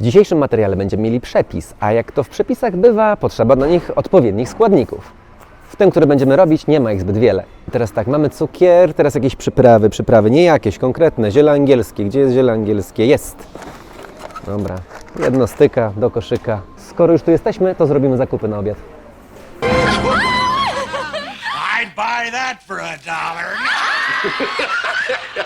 W dzisiejszym materiale będziemy mieli przepis, a jak to w przepisach bywa, potrzeba do nich odpowiednich składników. W tym, który będziemy robić, nie ma ich zbyt wiele. Teraz tak, mamy cukier, teraz jakieś przyprawy, przyprawy nie jakieś, konkretne, ziele angielskie. Gdzie jest ziele angielskie? Jest. Dobra, jedno styka do koszyka. Skoro już tu jesteśmy, to zrobimy zakupy na obiad. I'd buy that for a dollar.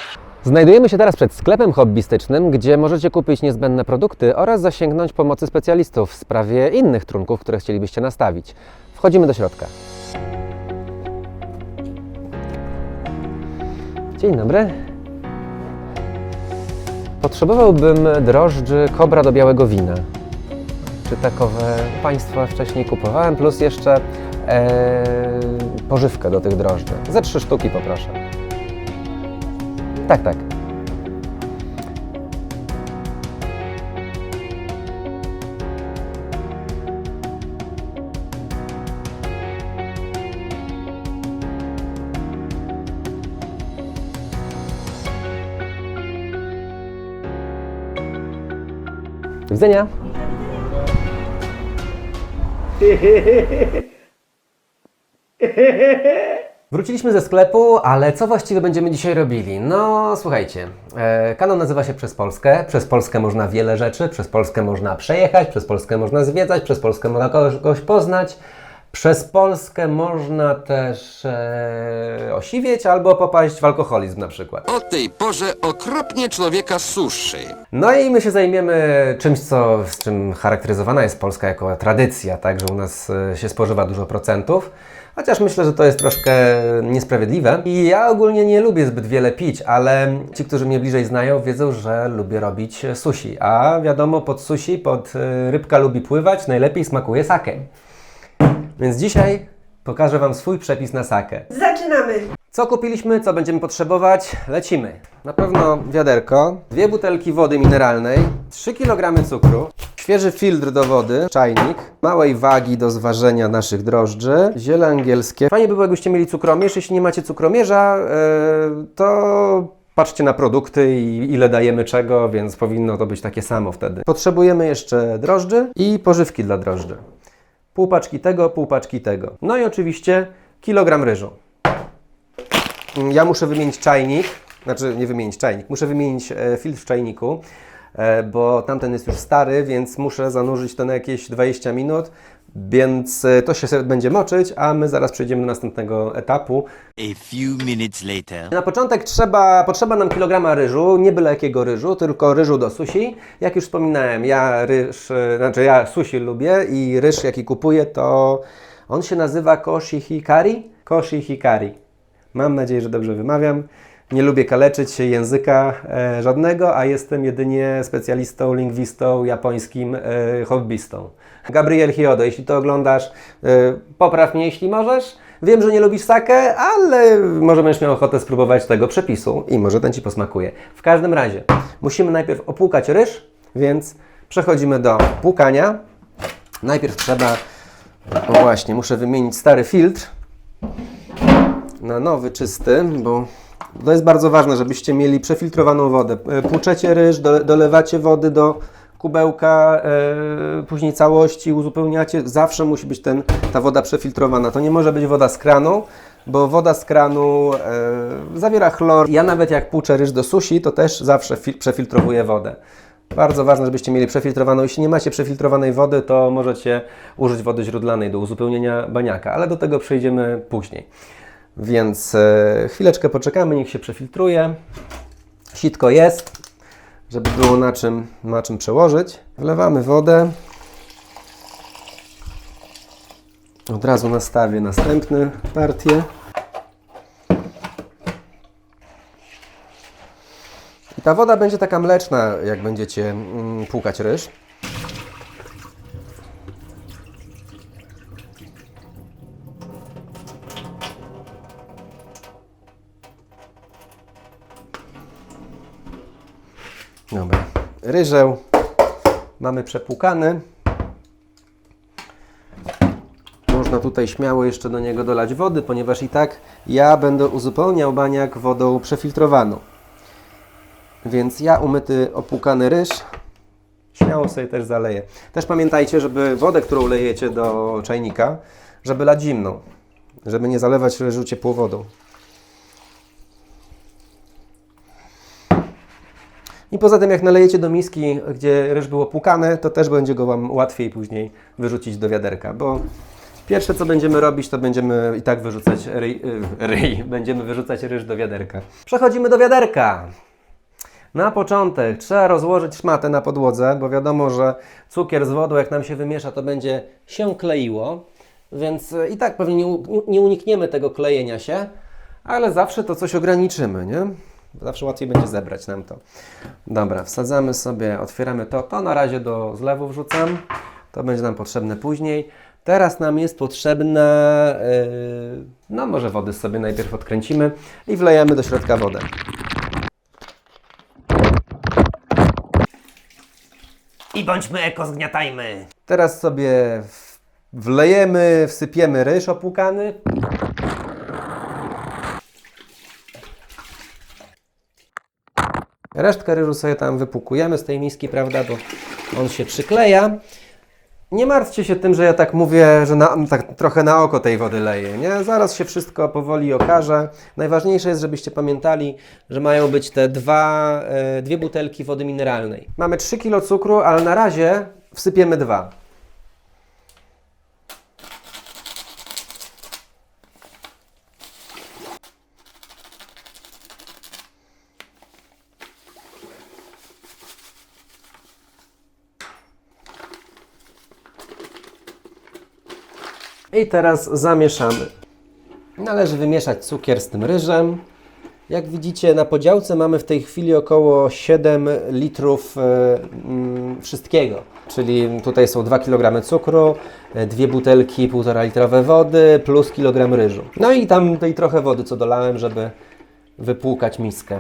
Znajdujemy się teraz przed sklepem hobbystycznym, gdzie możecie kupić niezbędne produkty oraz zasięgnąć pomocy specjalistów w sprawie innych trunków, które chcielibyście nastawić. Wchodzimy do środka. Dzień dobry. Potrzebowałbym drożdży kobra do białego wina. Czy takowe Państwa wcześniej kupowałem, plus jeszcze e, pożywkę do tych drożdży. Ze trzy sztuki poproszę. Tak, tak. Do widzenia. Wróciliśmy ze sklepu, ale co właściwie będziemy dzisiaj robili? No, słuchajcie, e, kanał nazywa się Przez Polskę. Przez Polskę można wiele rzeczy, przez Polskę można przejechać, przez Polskę można zwiedzać, przez Polskę można kogoś poznać. Przez Polskę można też e, osiwieć albo popaść w alkoholizm na przykład. O tej porze okropnie człowieka suszy. No i my się zajmiemy czymś, co, z czym charakteryzowana jest Polska jako tradycja, tak, że u nas e, się spożywa dużo procentów. Chociaż myślę, że to jest troszkę niesprawiedliwe. I ja ogólnie nie lubię zbyt wiele pić, ale ci, którzy mnie bliżej znają, wiedzą, że lubię robić sushi. A wiadomo, pod sushi, pod e, rybka lubi pływać, najlepiej smakuje sake. Więc dzisiaj pokażę Wam swój przepis na sakę. Zaczynamy. Co kupiliśmy, co będziemy potrzebować? Lecimy. Na pewno wiaderko, dwie butelki wody mineralnej, 3 kg cukru, świeży filtr do wody, czajnik, małej wagi do zważenia naszych drożdży, ziele angielskie. Fajnie by było, jakbyście mieli cukromierz. Jeśli nie macie cukromierza, yy, to patrzcie na produkty i ile dajemy czego, więc powinno to być takie samo wtedy. Potrzebujemy jeszcze drożdży i pożywki dla drożdży. Pół paczki tego, pół paczki tego. No i oczywiście kilogram ryżu. Ja muszę wymienić czajnik, znaczy nie wymienić czajnik, muszę wymienić e, filtr w czajniku, bo tamten jest już stary, więc muszę zanurzyć to na jakieś 20 minut, więc e, to się będzie moczyć, a my zaraz przejdziemy do następnego etapu. A few minutes later. Na początek trzeba, potrzeba nam kilograma ryżu, nie byle jakiego ryżu, tylko ryżu do sushi. Jak już wspominałem, ja ryż, e, znaczy ja sushi lubię i ryż jaki kupuję to on się nazywa koshi hikari. Koshi hikari. Mam nadzieję, że dobrze wymawiam. Nie lubię kaleczyć języka e, żadnego, a jestem jedynie specjalistą, lingwistą, japońskim e, hobbystą. Gabriel Hiodo, jeśli to oglądasz, e, popraw mnie, jeśli możesz. Wiem, że nie lubisz sake, ale może będziesz miał ochotę spróbować tego przepisu i może ten Ci posmakuje. W każdym razie, musimy najpierw opłukać ryż, więc przechodzimy do płukania. Najpierw trzeba, o właśnie, muszę wymienić stary filtr na nowy, czysty, bo to jest bardzo ważne, żebyście mieli przefiltrowaną wodę. E, Płuczecie ryż, dole- dolewacie wody do kubełka, e, później całości uzupełniacie. Zawsze musi być ten, ta woda przefiltrowana. To nie może być woda z kranu, bo woda z kranu e, zawiera chlor. Ja nawet jak płuczę ryż do sushi, to też zawsze fi- przefiltrowuję wodę. Bardzo ważne, żebyście mieli przefiltrowaną. Jeśli nie macie przefiltrowanej wody, to możecie użyć wody źródlanej do uzupełnienia baniaka, ale do tego przejdziemy później. Więc e, chwileczkę poczekamy, niech się przefiltruje. Sitko jest, żeby było na czym, na czym przełożyć. Wlewamy wodę. Od razu nastawię następne partie. I ta woda będzie taka mleczna, jak będziecie mm, płukać ryż. Dobra. Ryżeł mamy przepłukany. Można tutaj śmiało jeszcze do niego dolać wody, ponieważ i tak ja będę uzupełniał baniak wodą przefiltrowaną. Więc ja umyty, opłukany ryż śmiało sobie też zaleję. Też pamiętajcie, żeby wodę, którą lejecie do czajnika, żeby lać zimną, żeby nie zalewać ryżu ciepłą wodą. I poza tym, jak nalejecie do miski, gdzie ryż było płukany, to też będzie go Wam łatwiej później wyrzucić do wiaderka, bo pierwsze, co będziemy robić, to będziemy i tak wyrzucać ryj, y, ryj, będziemy wyrzucać ryż do wiaderka. Przechodzimy do wiaderka. Na początek trzeba rozłożyć szmatę na podłodze, bo wiadomo, że cukier z wodą, jak nam się wymiesza, to będzie się kleiło, więc y, i tak pewnie nie unikniemy tego klejenia się, ale zawsze to coś ograniczymy, nie? Zawsze łatwiej będzie zebrać nam to. Dobra, wsadzamy sobie, otwieramy to. To na razie do zlewu wrzucam. To będzie nam potrzebne później. Teraz nam jest potrzebna, yy, no może wody sobie najpierw odkręcimy i wlejemy do środka wodę. I bądźmy eko, zgniatajmy. Teraz sobie wlejemy, wsypiemy ryż opłukany. Resztkę ryżu sobie tam wypłukujemy z tej miski, prawda, bo on się przykleja. Nie martwcie się tym, że ja tak mówię, że na, tak trochę na oko tej wody leję, nie? Zaraz się wszystko powoli okaże. Najważniejsze jest, żebyście pamiętali, że mają być te dwa, e, dwie butelki wody mineralnej. Mamy 3 kg cukru, ale na razie wsypiemy dwa. I teraz zamieszamy. Należy wymieszać cukier z tym ryżem. Jak widzicie, na podziałce mamy w tej chwili około 7 litrów e, mm, wszystkiego. Czyli tutaj są 2 kg cukru, e, dwie butelki 1,5 litrowe wody plus kilogram ryżu. No i tam tej trochę wody, co dolałem, żeby wypłukać miskę.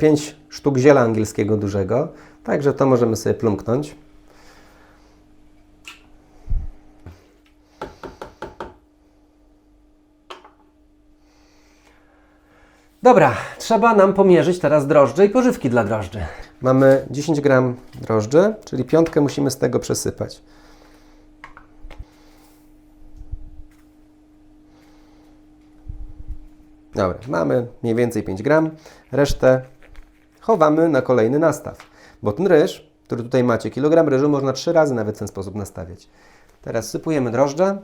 Pięć sztuk ziela angielskiego dużego, także to możemy sobie plumknąć. Dobra, trzeba nam pomierzyć teraz drożdże i pożywki dla drożdży. Mamy 10 gram drożdży, czyli piątkę musimy z tego przesypać. Dobra, mamy mniej więcej 5 gram. Resztę chowamy na kolejny nastaw. Bo ten ryż, który tutaj macie, kilogram ryżu można 3 razy nawet w ten sposób nastawiać. Teraz sypujemy drożdże.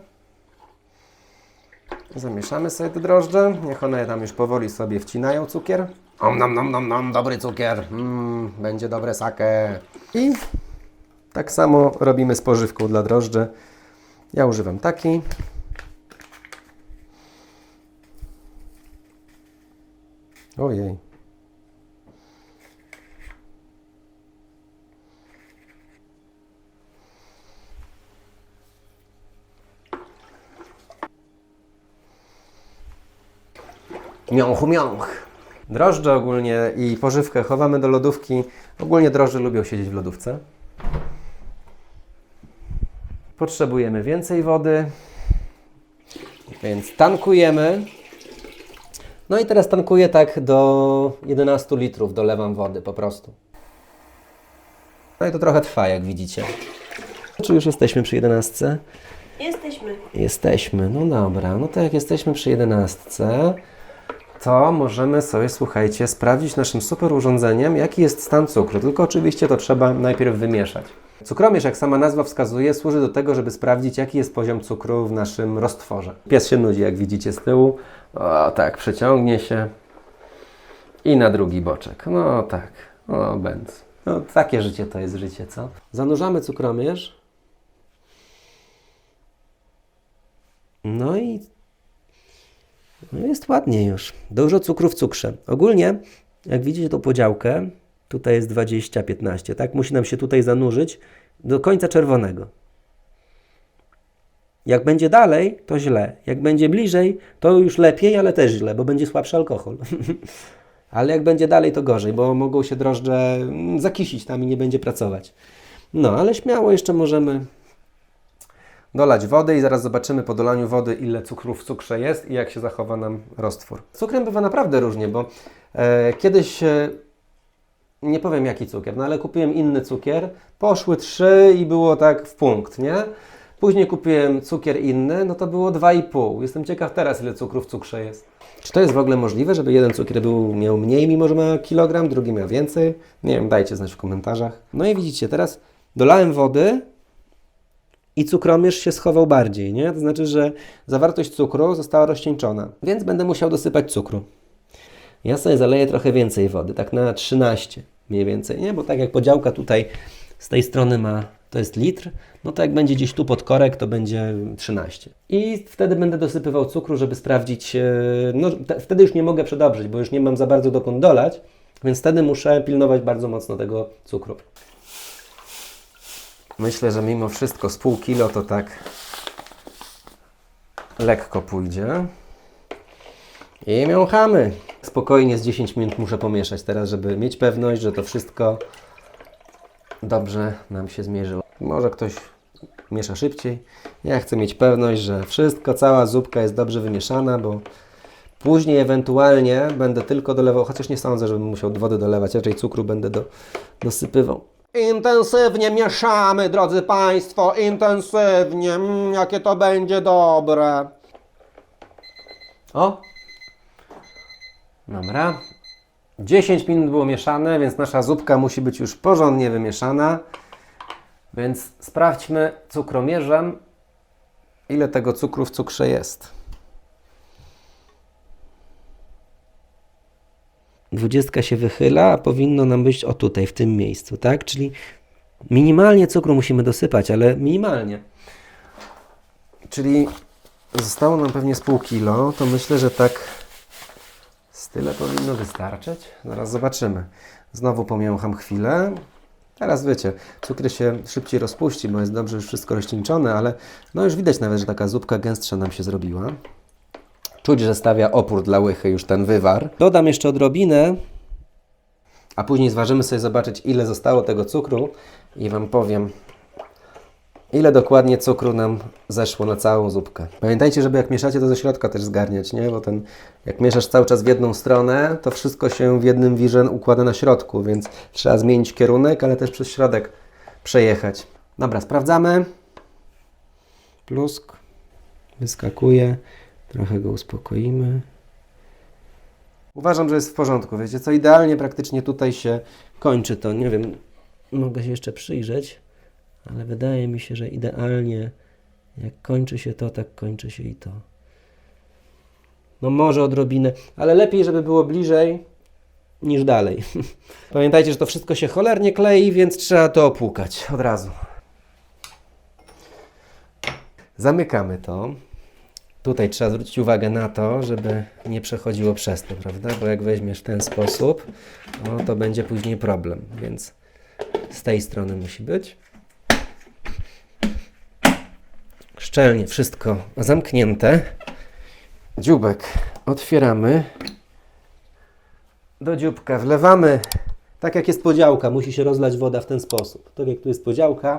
Zamieszamy sobie te drożdże. Niech one tam już powoli sobie wcinają cukier. Om nom nom nom nom, dobry cukier. Mm, będzie dobre sake. I tak samo robimy z pożywką dla drożdży. Ja używam taki. Ojej. Miąchu, miąch. Drożdże ogólnie i pożywkę chowamy do lodówki. Ogólnie drożdże lubią siedzieć w lodówce. Potrzebujemy więcej wody, więc tankujemy. No i teraz tankuję tak do 11 litrów, dolewam wody po prostu. No i to trochę trwa, jak widzicie. Czy już jesteśmy przy 11? Jesteśmy. Jesteśmy, no dobra. No to jak jesteśmy przy 11, to możemy sobie, słuchajcie, sprawdzić naszym super urządzeniem, jaki jest stan cukru. Tylko oczywiście to trzeba najpierw wymieszać. Cukromierz, jak sama nazwa wskazuje, służy do tego, żeby sprawdzić, jaki jest poziom cukru w naszym roztworze. Pies się nudzi, jak widzicie z tyłu. O, tak, przeciągnie się. I na drugi boczek. No tak, o, bęc. No, takie życie to jest życie, co? Zanurzamy cukromierz. No i no jest ładnie już. Dużo cukru w cukrze. Ogólnie, jak widzicie tą podziałkę, tutaj jest 20-15, tak? Musi nam się tutaj zanurzyć do końca czerwonego. Jak będzie dalej, to źle. Jak będzie bliżej, to już lepiej, ale też źle, bo będzie słabszy alkohol. ale jak będzie dalej, to gorzej, bo mogą się drożdże mm, zakisić tam i nie będzie pracować. No, ale śmiało jeszcze możemy dolać wody i zaraz zobaczymy po dolaniu wody, ile cukru w cukrze jest i jak się zachowa nam roztwór. Cukrem bywa naprawdę różnie, bo E, Kiedyś, e, nie powiem jaki cukier, no ale kupiłem inny cukier, poszły trzy i było tak w punkt, nie? Później kupiłem cukier inny, no to było 2,5. Jestem ciekaw teraz, ile cukru w cukrze jest. Czy to jest w ogóle możliwe, żeby jeden cukier był, miał mniej, mimo że ma kilogram, drugi miał więcej? Nie wiem, dajcie znać w komentarzach. No i widzicie, teraz dolałem wody i cukromierz się schował bardziej, nie? To znaczy, że zawartość cukru została rozcieńczona, więc będę musiał dosypać cukru. Ja sobie zaleję trochę więcej wody, tak na 13 mniej więcej, nie? Bo tak jak podziałka tutaj z tej strony ma, to jest litr, no to jak będzie gdzieś tu pod korek, to będzie 13. I wtedy będę dosypywał cukru, żeby sprawdzić, e, no te, wtedy już nie mogę przedobrzyć, bo już nie mam za bardzo dokąd dolać, więc wtedy muszę pilnować bardzo mocno tego cukru. Myślę, że mimo wszystko z pół kilo to tak lekko pójdzie. I miąchamy. Spokojnie z 10 minut muszę pomieszać teraz, żeby mieć pewność, że to wszystko dobrze nam się zmierzyło. Może ktoś miesza szybciej. Ja chcę mieć pewność, że wszystko, cała zupka jest dobrze wymieszana, bo później ewentualnie będę tylko dolewał, chociaż nie sądzę, żebym musiał wody dolewać, raczej cukru będę do, dosypywał. Intensywnie mieszamy, drodzy Państwo, intensywnie. Mm, jakie to będzie dobre. O, Dobra. 10 minut było mieszane, więc nasza zupka musi być już porządnie wymieszana. Więc sprawdźmy cukromierzem, ile tego cukru w cukrze jest. Dwudziestka się wychyla, a powinno nam być o tutaj, w tym miejscu, tak? Czyli minimalnie cukru musimy dosypać, ale minimalnie. Czyli zostało nam pewnie z pół kilo, to myślę, że tak z tyle powinno wystarczyć. Zaraz zobaczymy. Znowu pomięcham chwilę. Teraz wiecie, cukier się szybciej rozpuści, bo jest dobrze już wszystko rozcieńczone, ale no już widać nawet, że taka zupka gęstsza nam się zrobiła. Czuć, że stawia opór dla łychy już ten wywar. Dodam jeszcze odrobinę, a później zważymy sobie zobaczyć, ile zostało tego cukru i Wam powiem, ile dokładnie cukru nam zeszło na całą zupkę. Pamiętajcie, żeby jak mieszacie, to ze środka też zgarniać, nie? Bo ten, jak mieszasz cały czas w jedną stronę, to wszystko się w jednym wirze układa na środku, więc trzeba zmienić kierunek, ale też przez środek przejechać. Dobra, sprawdzamy. Plusk. Wyskakuje. Trochę go uspokoimy. Uważam, że jest w porządku. Wiecie co, idealnie praktycznie tutaj się kończy to. Nie wiem, mogę się jeszcze przyjrzeć, ale wydaje mi się, że idealnie jak kończy się to, tak kończy się i to. No może odrobinę, ale lepiej, żeby było bliżej niż dalej. Pamiętajcie, że to wszystko się cholernie klei, więc trzeba to opłukać od razu. Zamykamy to. Tutaj trzeba zwrócić uwagę na to, żeby nie przechodziło przez to, prawda? Bo jak weźmiesz w ten sposób, no to będzie później problem, więc z tej strony musi być. Szczelnie wszystko zamknięte. Dziubek otwieramy. Do dzióbka wlewamy. Tak jak jest podziałka, musi się rozlać woda w ten sposób. Tak jak tu jest podziałka,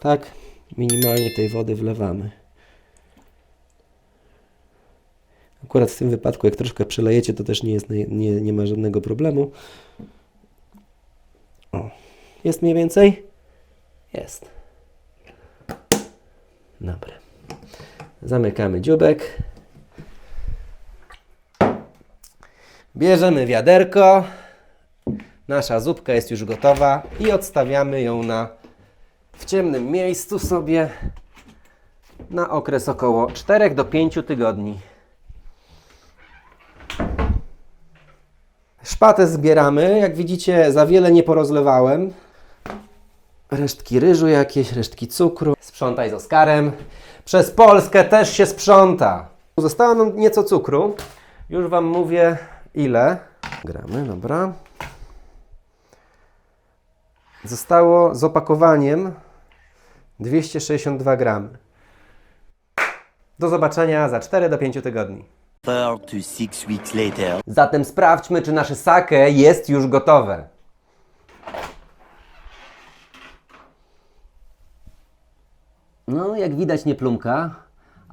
tak minimalnie tej wody wlewamy. Akurat w tym wypadku, jak troszkę przelejecie, to też nie, jest, nie, nie, ma żadnego problemu. O. Jest mniej więcej? Jest. Dobra. Zamykamy dziubek. Bierzemy wiaderko. Nasza zupka jest już gotowa i odstawiamy ją na w ciemnym miejscu sobie na okres około 4 do 5 tygodni. Szpatę zbieramy. Jak widzicie, za wiele nie porozlewałem. Resztki ryżu jakieś, resztki cukru. Sprzątaj z Oskarem. Przez Polskę też się sprząta. Zostało nam nieco cukru. Już Wam mówię ile. Gramy, dobra. Zostało z opakowaniem 262 gramy. Do zobaczenia za 4 do 5 tygodni. Four to six weeks later. Zatem sprawdźmy, czy nasze sake jest już gotowe. No, jak widać nie plumka,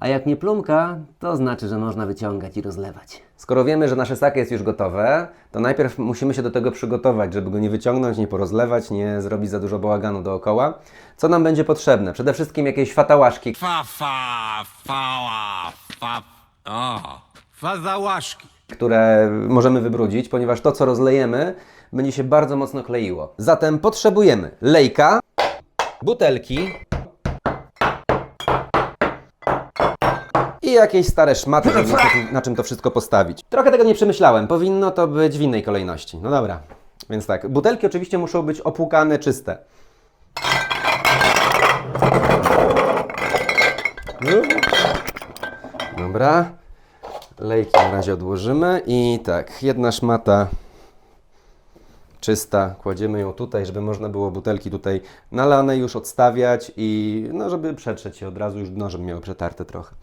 A jak nie plumka, to znaczy, że można wyciągać i rozlewać. Skoro wiemy, że nasze sake jest już gotowe, to najpierw musimy się do tego przygotować, żeby go nie wyciągnąć, nie porozlewać, nie zrobić za dużo bałaganu dookoła. Co nam będzie potrzebne? Przede wszystkim jakieś fatałaszki, Fa, fa, fała, fa... O, fazałaszki. które możemy wybrudzić, ponieważ to, co rozlejemy, będzie się bardzo mocno kleiło. Zatem potrzebujemy lejka, butelki i jakieś stare szmaty, żeby na, czym- na czym to wszystko postawić. Trochę tego nie przemyślałem, powinno to być w innej kolejności. No dobra, więc tak, butelki oczywiście muszą być opłukane, czyste. Dobra. Lejki na razie odłożymy i tak, jedna szmata czysta, kładziemy ją tutaj, żeby można było butelki tutaj nalane już odstawiać i no, żeby przetrzeć je od razu już dno, żeby miały przetarte trochę.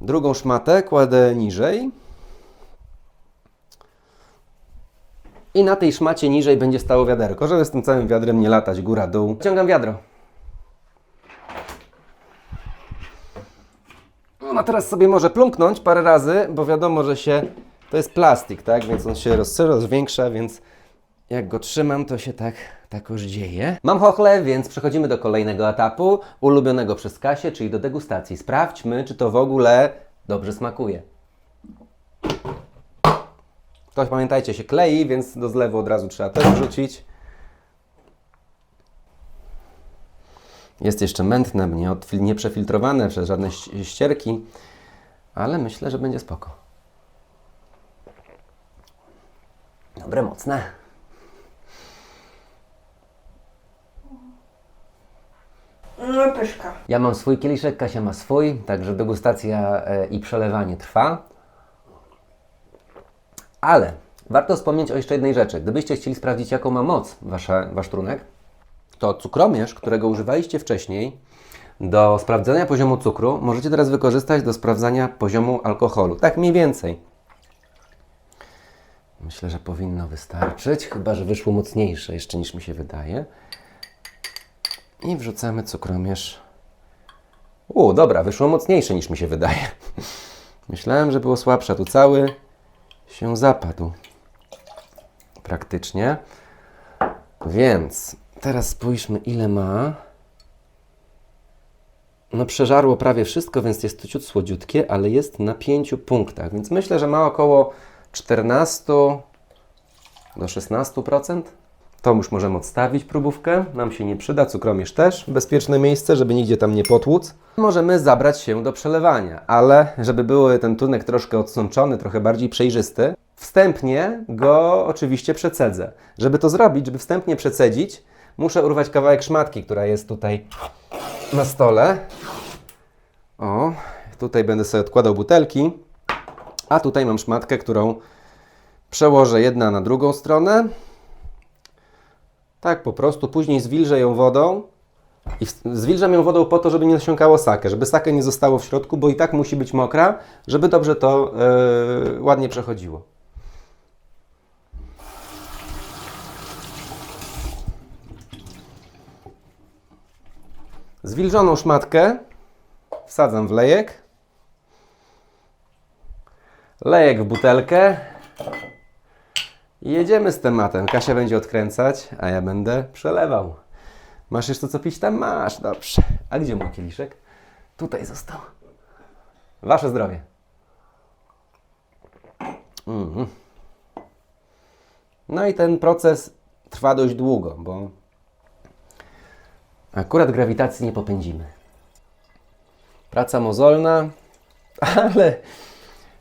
Drugą szmatę kładę niżej. I na tej szmacie niżej będzie stało wiaderko, żeby z tym całym wiadrem nie latać góra-dół. Ciągam wiadro. Ona teraz sobie może plumknąć parę razy, bo wiadomo, że się to jest plastik, tak? Więc on się roz, rozwiększa, więc jak go trzymam, to się tak takoż dzieje. Mam chochle, więc przechodzimy do kolejnego etapu, ulubionego przez Kasię, czyli do degustacji. Sprawdźmy, czy to w ogóle dobrze smakuje. To pamiętajcie, się klei, więc do zlewu od razu trzeba też wrzucić. Jest jeszcze mętne, nie, nie przefiltrowane przez żadne ścierki, ale myślę, że będzie spoko. Dobre, mocne. No pyszka. Ja mam swój kieliszek, Kasia ma swój, także degustacja e, i przelewanie trwa. Ale warto wspomnieć o jeszcze jednej rzeczy. Gdybyście chcieli sprawdzić, jaką ma moc wasza, wasz trunek, to cukromierz, którego używaliście wcześniej, do sprawdzenia poziomu cukru możecie teraz wykorzystać do sprawdzania poziomu alkoholu. Tak mniej więcej. Myślę, że powinno wystarczyć, chyba że wyszło mocniejsze jeszcze niż mi się wydaje. I wrzucamy cukromierz. U, dobra, wyszło mocniejsze niż mi się wydaje. Myślałem, że było słabsze, tu cały się zapadł. Praktycznie. Więc teraz spójrzmy, ile ma. No, przeżarło prawie wszystko, więc jest to ciut słodziutkie, ale jest na 5 punktach, więc myślę, że ma około 14 do 16%. To już możemy odstawić próbówkę. Nam się nie przyda, cukromierz też. Bezpieczne miejsce, żeby nigdzie tam nie potłuc. Możemy zabrać się do przelewania, ale żeby był ten tunek troszkę odsączony, trochę bardziej przejrzysty, wstępnie go oczywiście przecedzę. Żeby to zrobić, żeby wstępnie przecedzić, muszę urwać kawałek szmatki, która jest tutaj na stole. O, tutaj będę sobie odkładał butelki, a tutaj mam szmatkę, którą przełożę jedna na drugą stronę. Tak po prostu, później zwilżę ją wodą i zwilżam ją wodą po to, żeby nie nasiąkało sakę, żeby sakę nie zostało w środku, bo i tak musi być mokra, żeby dobrze to e, ładnie przechodziło. Zwilżoną szmatkę wsadzam w lejek. Lejek w butelkę. I jedziemy z tematem. Kasia będzie odkręcać, a ja będę przelewał. Masz jeszcze co pić? Tam masz, dobrze. A gdzie mój kieliszek? Tutaj został. Wasze zdrowie. Mhm. No i ten proces trwa dość długo, bo akurat grawitacji nie popędzimy. Praca mozolna, ale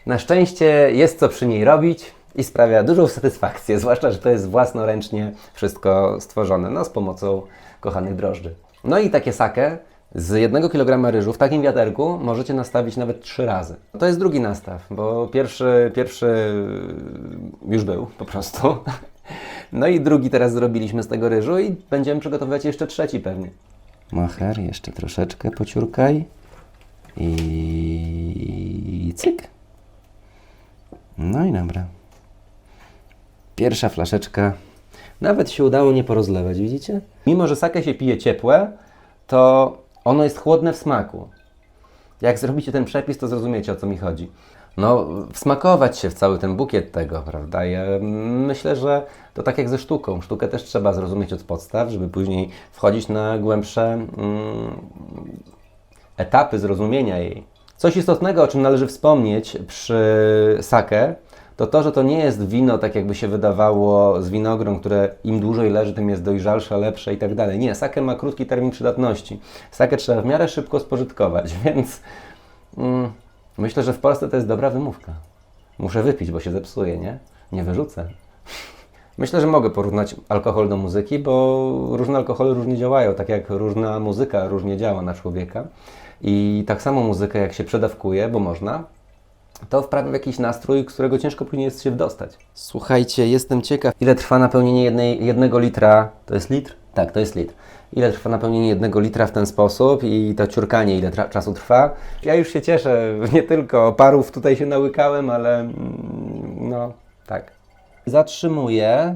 na szczęście jest co przy niej robić i sprawia dużą satysfakcję, zwłaszcza, że to jest własnoręcznie wszystko stworzone, no z pomocą kochanych drożdży. No i takie sakę z jednego kilograma ryżu w takim wiaderku możecie nastawić nawet trzy razy. To jest drugi nastaw, bo pierwszy, pierwszy już był po prostu. No i drugi teraz zrobiliśmy z tego ryżu i będziemy przygotowywać jeszcze trzeci pewnie. Macher, jeszcze troszeczkę pociurkaj. I cyk. No i dobra. Pierwsza flaszeczka. Nawet się udało nie porozlewać, widzicie? Mimo, że sakę się pije ciepłe, to ono jest chłodne w smaku. Jak zrobicie ten przepis, to zrozumiecie o co mi chodzi. No, wsmakować się w cały ten bukiet tego, prawda? Ja myślę, że to tak jak ze sztuką. Sztukę też trzeba zrozumieć od podstaw, żeby później wchodzić na głębsze mm, etapy zrozumienia jej. Coś istotnego, o czym należy wspomnieć przy sake, to to, że to nie jest wino, tak jakby się wydawało z winogron, które im dłużej leży, tym jest dojrzalsze, lepsze i tak dalej. Nie, sake ma krótki termin przydatności. Sake trzeba w miarę szybko spożytkować, więc mm, myślę, że w Polsce to jest dobra wymówka. Muszę wypić, bo się zepsuje, nie? Nie wyrzucę. Myślę, że mogę porównać alkohol do muzyki, bo różne alkohole różnie działają, tak jak różna muzyka różnie działa na człowieka. I tak samo muzykę, jak się przedawkuje, bo można, to wprawia w jakiś nastrój, którego ciężko później jest się wdostać. Słuchajcie, jestem ciekaw, ile trwa napełnienie jednej, jednego litra. To jest litr? Tak, to jest litr. Ile trwa napełnienie jednego litra w ten sposób i to ciurkanie, ile tra- czasu trwa. Ja już się cieszę, nie tylko parów tutaj się nałykałem, ale mm, no tak. Zatrzymuję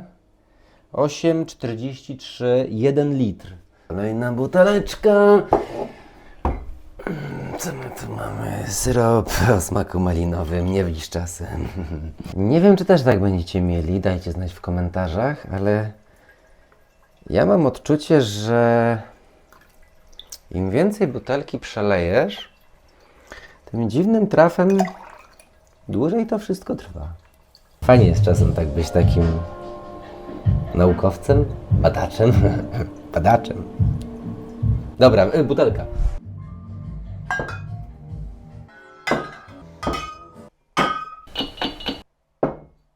8,43, 1 litr. Kolejna buteleczka. Co my tu mamy? Syrop o smaku malinowym, nie wlicz czasem. Nie wiem, czy też tak będziecie mieli, dajcie znać w komentarzach, ale ja mam odczucie, że im więcej butelki przelejesz, tym dziwnym trafem dłużej to wszystko trwa. Fajnie jest czasem tak być takim naukowcem, badaczem, badaczem. Dobra, y, butelka.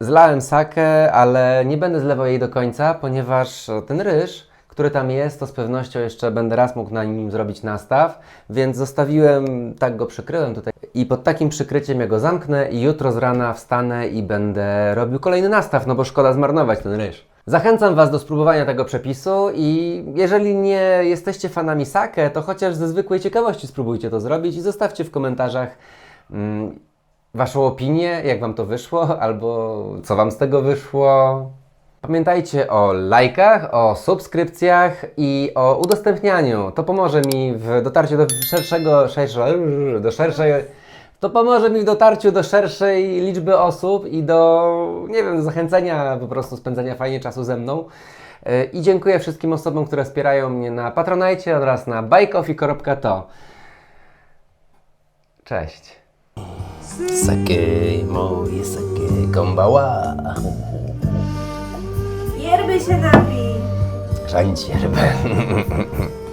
Zlałem sakę, ale nie będę zlewał jej do końca, ponieważ ten ryż, który tam jest, to z pewnością jeszcze będę raz mógł na nim zrobić nastaw, więc zostawiłem, tak go przykryłem tutaj i pod takim przykryciem ja go zamknę i jutro z rana wstanę i będę robił kolejny nastaw, no bo szkoda zmarnować ten ryż. Zachęcam Was do spróbowania tego przepisu i jeżeli nie jesteście fanami sake, to chociaż ze zwykłej ciekawości spróbujcie to zrobić i zostawcie w komentarzach mm, Waszą opinię, jak Wam to wyszło, albo co Wam z tego wyszło. Pamiętajcie o lajkach, o subskrypcjach i o udostępnianiu. To pomoże mi w dotarciu do szerszego, szerszego, do szerszej, to pomoże mi w dotarciu do szerszej liczby osób i do, nie wiem, zachęcenia po prostu spędzania fajnie czasu ze mną. Yy, I dziękuję wszystkim osobom, które wspierają mnie na Patronite oraz na buycoffee.to. Cześć. Sake, moje sake, kombawa. Yerby się napij. Szańcierbe.